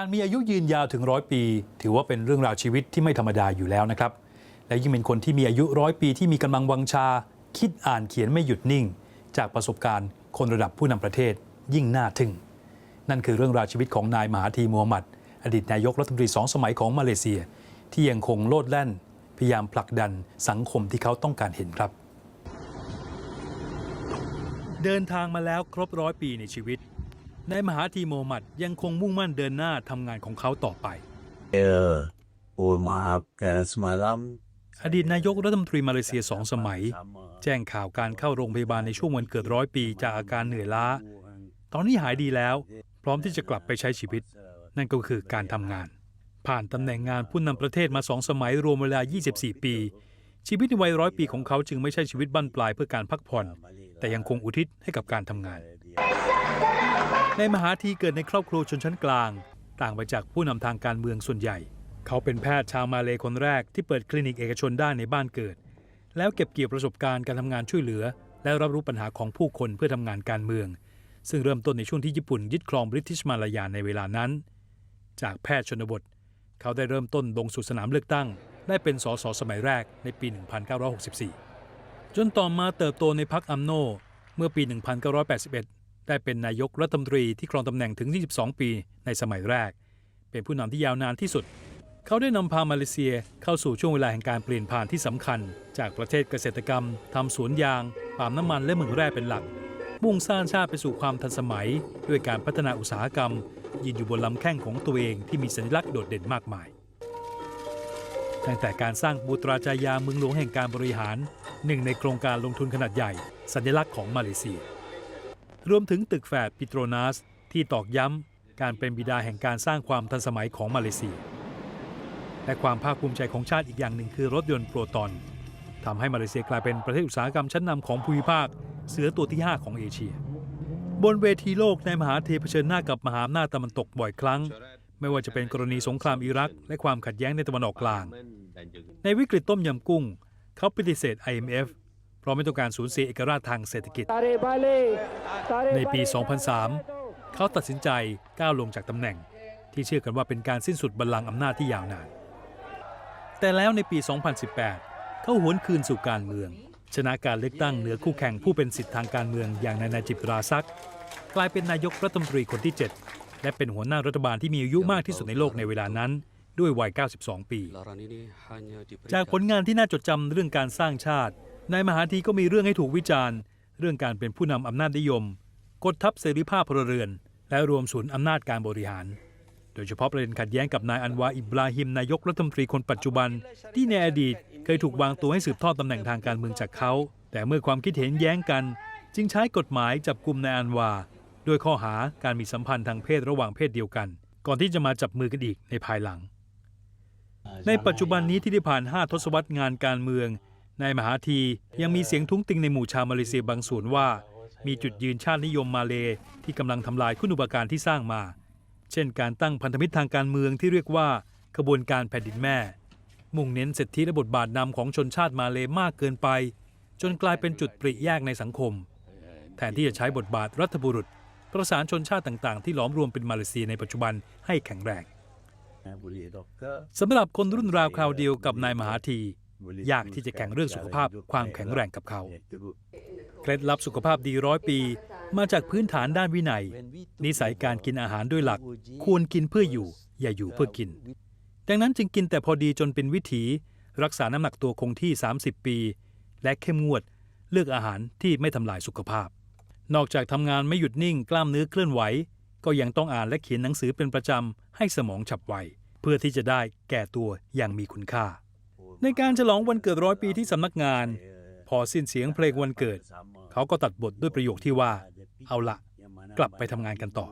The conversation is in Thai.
การมีอายุยืนยาวถึงร้อยปี ถือว่าเป็นเรื่องราวชีวิตที่ไม่ธรรมดาอยู่แล้วนะครับ และยิ่งเป็นคนที่มีอายุร้อยปีที่มีกำลังวังชา คิดอ่านเขียนไม่หยุดนิ่ง จากประสบการณ์คนระดับผู้นำประเทศยิ่งน่าทึ่ง นั่นคือเรื่องราวชีวิตของนายมหาธีมูฮัมหมัด อดีตนายกรัฐมนตรีสองสมัยของมาเลเซีย ที่ยังคงโลดแล่น พยายามผลักดันสังคมที่เขาต้องการเห็นครับ เดินทางมาแล้วครบร้อยปีในชีวิต นายมหาธีโมฮัมหมัดยังคงมุ่งมั่นเดินหน้าทำงานของเขาต่อไป Ya, oh maafkan semalam อดีตนายกรัฐมนตรีมาเลเซียสองสมัย แจ้งข่าวการเข้าโรงพยาบาลในช่วงวันเกิดร้อยปีจากอาการเหนื่อยล้า ตอนนี้หายดีแล้ว พร้อมที่จะกลับไปใช้ชีวิต นั่นก็คือการทำงาน ผ่านตำแหน่งงานผู้นำประเทศมาสองสมัยรวมเวลา 24 ปี ชีวิตในวัยร้อยปีของเขาจึงไม่ใช่ชีวิตบั้นปลายเพื่อการพักผ่อน แต่ยังคงอุทิศให้กับการทำงาน ในมหาธีเกิดในครอบครัวชนชั้นกลาง ต่างไปจากผู้นำทางการเมืองส่วนใหญ่ เขาเป็นแพทย์ชาวมาเลคนแรกที่เปิดคลินิกเอกชนได้ในบ้านเกิด แล้วเก็บเกี่ยวประสบการณ์การทำงานช่วยเหลือ และรับรู้ปัญหาของผู้คนเพื่อทำงานการเมือง ซึ่งเริ่มต้นในช่วงที่ญี่ปุ่นยึดครองบริติชมาลายาในเวลานั้น จากแพทย์ชนบท เขาได้เริ่มต้นลงสู่สนามเลือกตั้ง ได้เป็นสสสมัยแรกในปี 1964 จนต่อมาเติบโตในพรรคอัมโนเมื่อปี 1981 ได้เป็นนายกรัฐมนตรีที่ครองตำแหน่งถึง 22 ปีในสมัยแรก เป็นผู้นำที่ยาวนานที่สุด เขาได้นำพามาเลเซียเข้าสู่ช่วงเวลาแห่งการเปลี่ยนผ่านที่สำคัญ จากประเทศเกษตรกรรมทำสวนยางปาล์มน้ำมันและเหมืองแร่เป็นหลัก มุ่งสร้างชาติไปสู่ความทันสมัย ด้วยการพัฒนาอุตสาหกรรม ยืนอยู่บนลำแข้งของตัวเองที่มีสัญลักษณ์โดดเด่นมากมาย ตั้งแต่การสร้างบูตราจายาเมืองหลวงแห่งการบริหารหนึ่งในโครงการลงทุนขนาดใหญ่ สัญลักษณ์ของมาเลเซีย รวมถึงตึกแฝดปิโตรนัสที่ตอกย้ำการเป็นบิดาแห่งการสร้างความทันสมัยของมาเลเซีย และความภาคภูมิใจของชาติอีกอย่างหนึ่งคือรถยนต์โปรตอนทำให้มาเลเซียกลายเป็นประเทศอุตสาหกรรมชั้นนำของภูมิภาค เสือตัวที่ 5 ของเอเชีย บนเวทีโลกในมหาเทเผชิญหน้ากับมหาอำนาจตะวันตกบ่อยครั้ง ไม่ว่าจะเป็นกรณีสงครามอิรัก และความขัดแย้งในตะวันออกกลาง ในวิกฤตต้มยำกุ้ง เขาปฏิเสธ IMF เพ ราะไม่ต้องการสูญเสียเอกราชทางเศรษฐกิจ Tarik balik. Tarik ในปี balik tu. 2003 เขาตัดสินใจก้าวลงจากตำแหน่ง ที่เชื่อกันว่าเป็นการสิ้นสุดบัลลังก์อำนาจที่ยาวนาน แต่แล้วในปี 2018 เขาหวนคืนสู่การเมือง ชนะการเลือกตั้งเหนือคู่แข่งผู้เป็นสิทธิทางการเมืองอย่างนายนาจิบราซัก กลายเป็นนายกรัฐมนตรีคนที่ 7 และเป็นหัวหน้ารัฐบาลที่มีอายุมากที่สุดในโลกในเวลานั้นด้วยวัย 92 ปี Laran ini hanya diberikan จากผลงานที่น่าจดจำเรื่องการสร้างชาติ นายมหาธีก็มีเรื่องให้ถูกวิจารณ์ เรื่องการเป็นผู้นำอำนาจนิยม กดทับเสรีภาพพลเรือน และรวมศูนย์อำนาจการบริหาร โดยเฉพาะประเด็นขัดแย้งกับนายอันวาอิบราฮิมนายกรัฐมนตรีคนปัจจุบัน ที่ในอดีตเคยถูกวางตัวให้สืบทอดตำแหน่งทางการเมืองจากเขา แต่เมื่อความคิดเห็นแย้งกัน จึงใช้กฎหมายจับกลุ่มนายอันวาด้วยข้อหาการมีสัมพันธ์ทางเพศระหว่างเพศเดียวกัน ก่อนที่จะมาจับมือกันอีกในภายหลัง ในปัจจุบันนี้ที่ได้ผ่าน 5 ทศวรรษงานการเมือง นายมหาธียังมีเสียงทุ้งติงในหมู่ชาวมาเลเซียบางส่วนว่า มีจุดยืนชาตินิยมมาเลที่กำลังทำลายคุณอุปการที่สร้างมา เช่นการตั้งพันธมิตรทางการเมืองที่เรียกว่าขบวนการแผ่นดินแม่ มุ่งเน้นสิทธิและบทบาทนำของชนชาติมาเลมากเกินไป จนกลายเป็นจุดปริแยกในสังคม แทนที่จะใช้บทบาทรัฐบุรุษ ประสานชนชาติต่างๆ ที่หลอมรวมเป็นมาเลเซียในปัจจุบันให้แข็งแรงสำหรับคนรุ่นราวคราวเดียวกับนายมหาธี ยากที่จะแข่งเรื่องสุขภาพความแข็งแรงกับเขา เคล็ดลับสุขภาพดีร้อยปี มาจากพื้นฐานด้านวินัย นิสัยการกินอาหารด้วยหลัก ควรกินเพื่ออยู่ อย่าอยู่เพื่อกิน ดังนั้นจึงกินแต่พอดีจนเป็นวิถี รักษาน้ำหนักตัวคงที่ 30 ปี และเข้มงวด เลือกอาหารที่ไม่ทำลายสุขภาพ นอกจากทำงานไม่หยุดนิ่งกล้ามเนื้อเคลื่อนไหว ก็ยังต้องอ่านและเขียนหนังสือเป็นประจำให้สมองฉับไวเพื่อที่จะได้แก่ตัวอย่างมีคุณค่า ในการฉลองวันเกิดร้อยปีที่สำนักงาน พอสิ้นเสียงเพลงวันเกิด เขาก็ตัดบทด้วยประโยคที่ว่า เอาละกลับไปทำงานกันต่อ